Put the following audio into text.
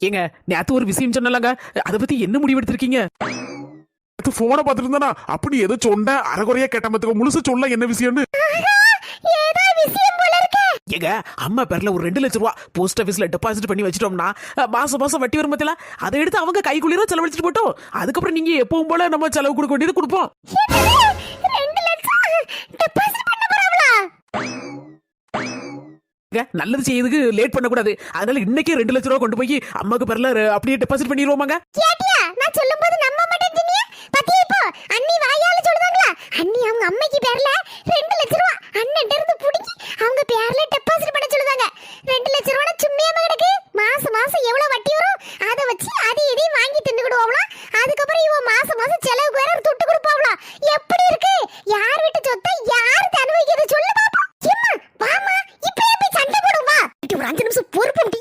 ஏங்க நேத்து ஒரு விஷயம் சொன்னலங்க அதை பத்தி என்ன முடிவெடுத்திருக்கீங்க? அது போனை பார்த்துட்டு இருந்தானா அப்படி ஏதோ சொன்ன அரைகுறையா கேட்ட மத்துக்கு முழுசு சொல்ல என்ன விஷயம்னு? ஏங்க அம்மா பேர்ல ஒரு ரெண்டு லட்சம் ரூபா போஸ்ட் ஆபீஸ்ல டெபாசிட் பண்ணி வச்சிட்டோம்னா மாசம் மாசம் வட்டி வரும் பத்தில அதை எடுத்து அவங்க கைக்குள்ளிர செலவழிச்சிட்டு போட்டோம். அதுக்கப்புறம் நீங்க எப்பவும் போல நம்ம செலவு கொடுக்க வேண்டியது கொடுப்போம். நல்லது செய்யறதுக்கு லேட் பண்ணக்கூடாது. அதனால இன்னைக்கே ரெண்டு லட்சம் ரூபா கொண்டு போய் அம்மாக்கு பரல அப்படியே டெபாசிட் பண்ணிடுவோமாங்க நான் சொல்லும்போது நம்ப மாட்டேன்னு பத்தியா இப்போ? அண்ணி வாயால சொல்லுவாங்களா அண்ணி அவங்க அம்மைக்கு பேர்ல ஒரு அஞ்சு நிமிஷம் பொறுப்போம்டி